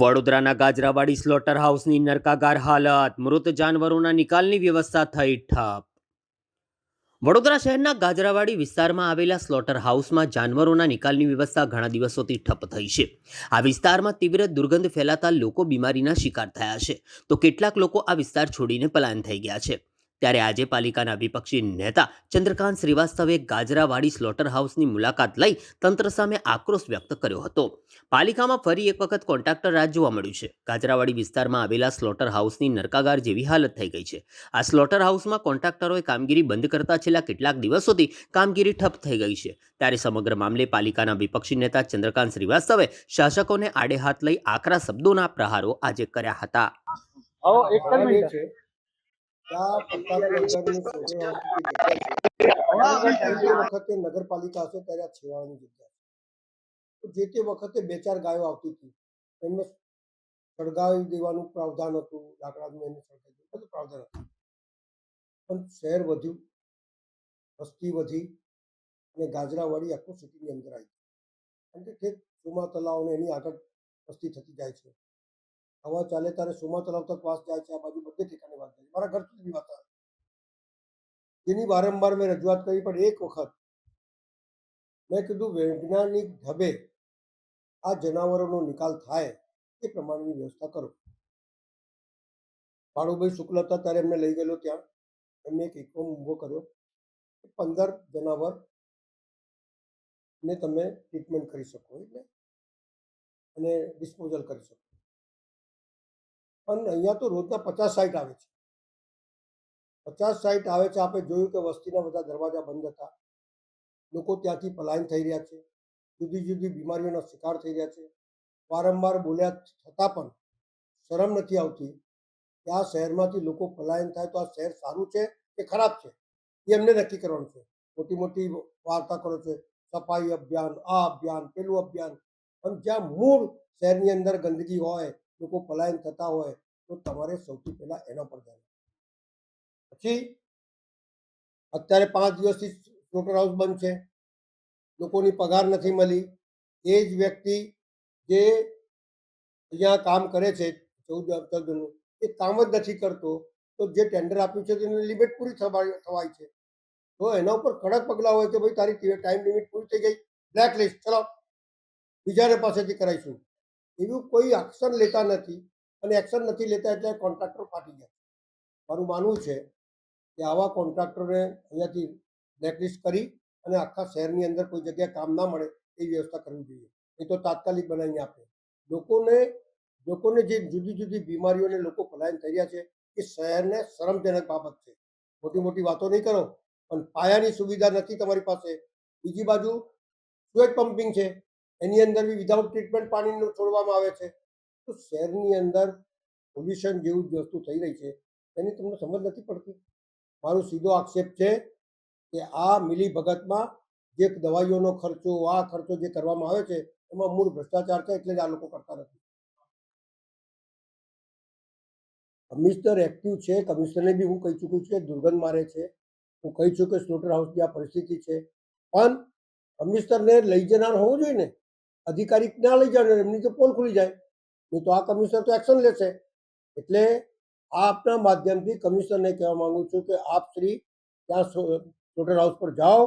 વડોદરાના ગાજરાવાડી સ્લોટર હાઉસની નરકાગાર હાલત, મૃત જાનવરોના નિકાલની વ્યવસ્થા થઈ ઠપ. વડોદરા શહેરના ગાજરાવાડી વિસ્તારમાં આવેલા સ્લોટર હાઉસમાં જાનવરોના નિકાલની વ્યવસ્થા ઘણા દિવસોથી ઠપ થઈ છે. આ વિસ્તારમાં તીવ્ર દુર્ગંધ ફેલાતા લોકો બીમારીના શિકાર થયા છે. તો કેટલાક લોકો આ વિસ્તાર છોડીને પલાયન થઈ ગયા છે. ત્યારે આજે પાલિકાના વિપક્ષી નેતા ચંદ્રકાંત શ્રીવાસ્તવે ગાજરાવાડી સ્લોટર હાઉસની મુલાકાત લઈ તંત્ર સામે આક્રોશ વ્યક્ત કર્યો હતો. પાલિકામાં ફરી એક વખત કોન્ટ્રાક્ટર રાજ જોવા મળ્યું છે. ગાજરાવાડી વિસ્તારમાં આવેલા સ્લોટર હાઉસની નરકાગાર જેવી હાલત થઈ ગઈ છે. આ સ્લોટર હાઉસમાં કોન્ટ્રાક્ટરોએ કામગીરી બંધ કરતા છેલ્લા કેટલાક દિવસોથી કામગીરી ઠપ થઈ ગઈ છે. ત્યારે સમગ્ર મામલે પાલિકાના વિપક્ષી નેતા ચંદ્રકાંત શ્રીવાસ્તવે શાસકોને આડે હાથ લઈ આકરા શબ્દોના પ્રહારો આજે કર્યા હતા. નગરપાલિકા હશે ત્યારે આ છેવાડાની જગ્યા જે તે વખતે બે ચાર ગાયો આવતી હતી એમને સળગાવી દેવાનું પ્રાવધાન હતું લાકડાનું એમને સળગાવી બધું પ્રાવધાન હતું પણ શહેર વધ્યું વસ્તી વધી અને ગાજરાવાડી આખું સિટીની અંદર આવી કારણ કે ઠેક સુમા તલાવને એની આગળ વસ્તી થતી જાય છે હવા ચાલે ત્યારે સોમા તલાવ તક વાસ જાય છે, આ બાજુ બધે ઠેકાને છે. મારા ઘર સુધી હતા જેની વારંવાર મેં રજૂઆત કરી પણ એક વખત મેં કીધું, વૈજ્ઞાનિક ઢબે આ જનાવરોનો નિકાલ થાય એ પ્રમાણેની વ્યવસ્થા કરો. ભાડુભાઈ શુક્લ હતા ત્યારે એમને લઈ ગયેલો ત્યાં. એમને એક એકમ ઊભો કર્યો પંદર જનાવર ને તમે ટ્રીટમેન્ટ કરી શકો, એટલે? અને ડિસ્પોઝલ કરી શકો. પણ અહીંયા તો રોજના પચાસ સાઈટ આવે છે. પચાસ સાઈટ આવે છે, આપણે જોયું કે વસ્તીના બધા દરવાજા બંધ હતા. લોકો ત્યાંથી પલાયન થઈ રહ્યા છે. જુદી જુદી બીમારીઓનો શિકાર થઈ રહ્યા છે. વારંવાર બોલ્યા છતાં પણ શરમ નથી આવતી કે આ શહેરમાંથી લોકો પલાયન થાય તો આ શહેર સારું છે કે ખરાબ છે? એ એમને નક્કી કરવાનું છે. મોટી મોટી વાર્તા કરો છે. સફાઈ અભિયાન, આ અભિયાન, પેલું અભિયાન. પણ જ્યાં મૂળ શહેરની અંદર ગંદકી હોય, લોકો પલાયન થતા હોય, તો તમારે સૌથી પહેલાં એના પર ધ્યાન. પછી અત્યારે પાંચ દિવસથી સ્લોટર હાઉસ બંધ છે. લોકોની પગાર નથી મળી. એ જ વ્યક્તિ જે અહીંયા કામ કરે છે ચૌદ ચૌદનું, એ કામ જ નથી કરતો. તો જે ટેન્ડર આપ્યું છે તેની લિમિટ પૂરી થવા- થવાય છે. તો એના ઉપર કડક પગલાં હોય કે ભાઈ તારી ટાઈમ લિમિટ પૂરી થઈ ગઈ. બ્લેક લિસ્ટ ચલો. બીજાને પાસેથી કરાવીશું. એવું કોઈ એક્શન લેતા નથી. અને એક્શન નથી લેતા એટલે કોન્ટ્રાક્ટર ફાટી જાય મારું માનવું છે કે આવા કોન્ટ્રાક્ટરને અહીંયાથી બ્લેકલિસ્ટ કરી અને આખા શહેરની અંદર કોઈ જગ્યાએ કામ ના મળે એ વ્યવસ્થા કરવી જોઈએ. એ તો તાત્કાલિક બનાવીને આપે. લોકોને લોકોને જે જુદી જુદી બીમારીઓને લોકો પલાયન થઈ રહ્યા છે એ શહેરને શરમજનક બાબત છે. મોટી મોટી વાતો નહીં કરો, પણ પાયાની સુવિધા નથી તમારી પાસે. બીજી બાજુ સ્વેટ પમ્પિંગ છે, એની અંદર બી વિધાઉટ ટ્રીટમેન્ટ પાણીનું છોડવામાં આવે છે. તો શહેરની અંદર પોલ્યુશન જેવું જ વસ્તુ થઈ રહી છે, એની તમને સમજ નથી પડતી? મારો સીધો આક્ષેપ છે કે આ મિલી ભગતમાં જે દવાઈઓનો ખર્ચો, આ ખર્ચો જે કરવામાં આવે છે, એમાં મૂળ ભ્રષ્ટાચાર છે એટલે જ આ લોકો કરતા નથી. કમિશનર એક્ટિવ છે, કમિશનરને બી હું કહી ચૂક્યું છું કે દુર્ગંધ મારે છે. હું કહી છું કે સ્લોટર હાઉસની આ પરિસ્થિતિ છે. પણ કમિશનરને લઈ જનાર હોવું જોઈએ ને. અધિકારી ના લઈ જાય એમની તો પોલ ખુલી જાય. નહીં તો આ કમિશનર તો એક્શન લેશે. એટલે આપના માધ્યમથી કમિશનરને કહેવા માંગુ છું કે આપ શ્રી ત્યાં ટોટલ હાઉસ પર જાઓ,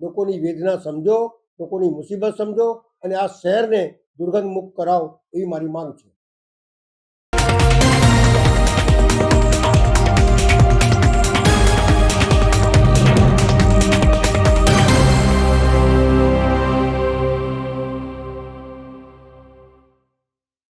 લોકોની વેદના સમજો, લોકોની મુસીબત સમજો અને આ શહેરને દુર્ગંધ મુક્ત કરાવો એવી મારી માંગ છે.